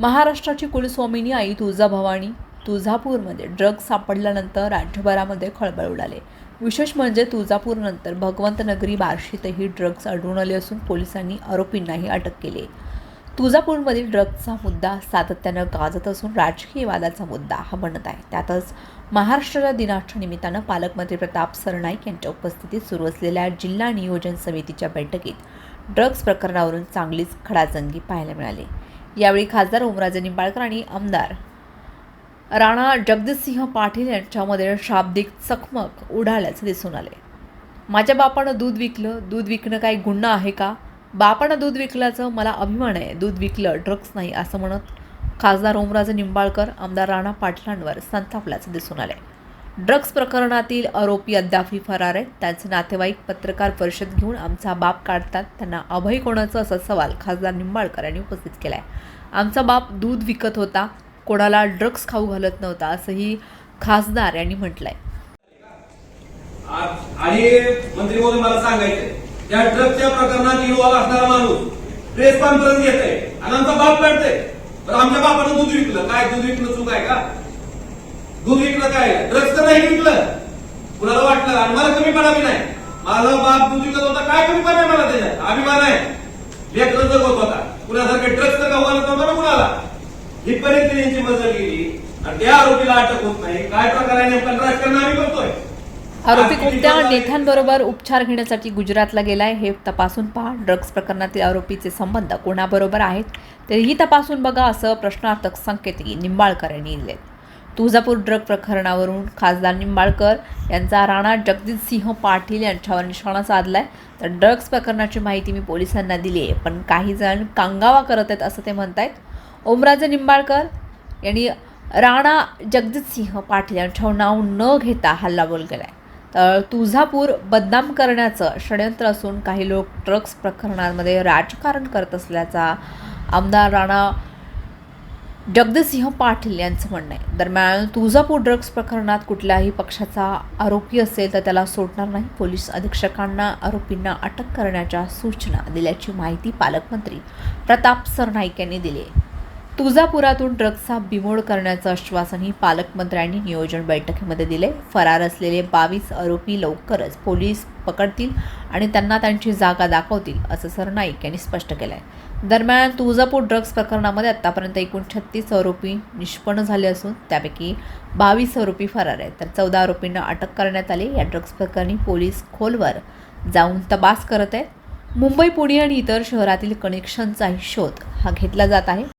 महाराष्ट्राची कुलस्वामिनी आई तुळजाभवानी तुळजापूरमध्ये ड्रग सापडल्यानंतर राज्यभरामध्ये खळबळ उडाले. विशेष म्हणजे तुळजापूरनंतर भगवंतनगरी बार्शीतही ड्रग्ज आढळून आले असून पोलिसांनी आरोपींनाही अटक केली. तुळजापूरमधील ड्रग्जचा मुद्दा सातत्यानं गाजत असून राजकीय वादाचा मुद्दा हा बनत आहे. त्यातच महाराष्ट्राच्या दिनाच्या निमित्तानं पालकमंत्री प्रताप सरनाईक यांच्या उपस्थितीत सुरू असलेल्या जिल्हा नियोजन समितीच्या बैठकीत ड्रग्ज प्रकरणावरून चांगलीच खडाजंगी पाहायला मिळाली. यावेळी खासदार ओमराजे निंबाळकर आणि आमदार राणा जगदीशसिंह पाटील यांच्यामध्ये शाब्दिक चकमक उडाल्याचं दिसून आले माझ्या बापानं दूध विकलं. दूध विकणं काही गुन्हा आहे का? बापानं दूध विकल्याचं मला अभिमान आहे. दूध विकलं ड्रग्स नाही असं म्हणत खासदार ओमराजे निंबाळकर आमदार राणा पाटलांवर संतापल्याचं दिसून आले ड्रग्ज प्रकरणातील आरोपी अद्यापही फरार आहेत. त्यांचे नातेवाईक पत्रकार परिषद घेऊन आमचा बाप काढतात. त्यांना अभय कोणाचं असा सवाल खासदार निंबाळकर यांनी उपस्थित केला आहे आमचा बाप दूध विकत होता. कोणाला ड्रग्ज खाऊ घालत नव्हता असंही खासदार यांनी म्हटलंय. आणि मंत्री महोदय मला सांगायचंय या ड्रग्जच्या प्रकरणात इन्व्हॉल्व असणारा माणूस प्रेस कॉन्फरन्स घेत आहे आणि आमचा बाप काढतोय. तर आमच्या बापानं दूध विकलं. काय दूध विकलं चूक आहे का? दूध विकलं काय? ड्रग्ज तर नाही विकलं. कुणाला वाटलं? आणि मला कमीपणा बी नाही. माझा बाप दूध विकत होता. काय कमीपणा आहे मला त्याच्यात? अभिमान आहे. लेकर जगत होता. कुणासारखं ड्रग्ज तर गावाला नव्हता ना कुणाला? इथपर्यंत यांची मजल गेली आणि त्या आरोपीला अटक होत नाही. काय प्रकार नेमका राजकारण आम्ही करतोय? आरोपी कोणत्या? नेत्यांबरोबर उपचार घेण्यासाठी गुजरातला गेलाय हे तपासून पहा. ड्रग्ज प्रकरणातील आरोपीचे संबंध कोणाबरोबर आहेत तेही तपासून बघा असं प्रश्नार्थक संकेतही निंबाळकर यांनी दिलेत. तुळजापूर ड्रग प्रकरणावरून खासदार निंबाळकर यांचा राणा जगजितसिंह पाटील यांच्यावर निशाणा आहे तर ड्रग्ज प्रकरणाची माहिती मी पोलिसांना दिली आहे पण काही जण कांगावा करत आहेत असं ते म्हणत आहेत ओमराजे निंबाळकर यांनी राणा जगजितसिंह पाटील यांच्यावर नाव न घेता हल्लाबोल आहे तर तुळजापूर बदनाम करण्याचं षडयंत्र असून काही लोक ड्रग्ज प्रकरणांमध्ये राजकारण करत असल्याचा आमदार राणा जगदसिंह पाटील यांचं म्हणणं आहे. दरम्यान तुळजापूर ड्रग्ज प्रकरणात कुठल्याही पक्षाचा आरोपी असेल तर त्याला सोडणार नाही. पोलीस अधीक्षकांना आरोपींना अटक करण्याच्या सूचना दिल्याची माहिती पालकमंत्री प्रताप सरनाईक यांनी दिली आहे. तुळजापुरातून ड्रग्जचा बिमोड करण्याचं आश्वासनही पालकमंत्र्यांनी नियोजन बैठकीमध्ये दिले. फरार असलेले बावीस आरोपी लवकरच पोलीस पकडतील आणि त्यांना त्यांची जागा दाखवतील असं सरनाईक यांनी स्पष्ट केलं आहे दरम्यान तुळजापूर ड्रग्ज प्रकरणामध्ये आतापर्यंत एकूण छत्तीस आरोपी निष्पन्न झाले असून त्यापैकी बावीस आरोपी फरार आहेत. तर चौदा आरोपींना अटक करण्यात आली. या ड्रग्ज प्रकरणी पोलीस खोलवर जाऊन तपास करत आहेत. मुंबई पुणे आणि इतर शहरातील कनेक्शनचाही शोध हा घेतला जात आहे.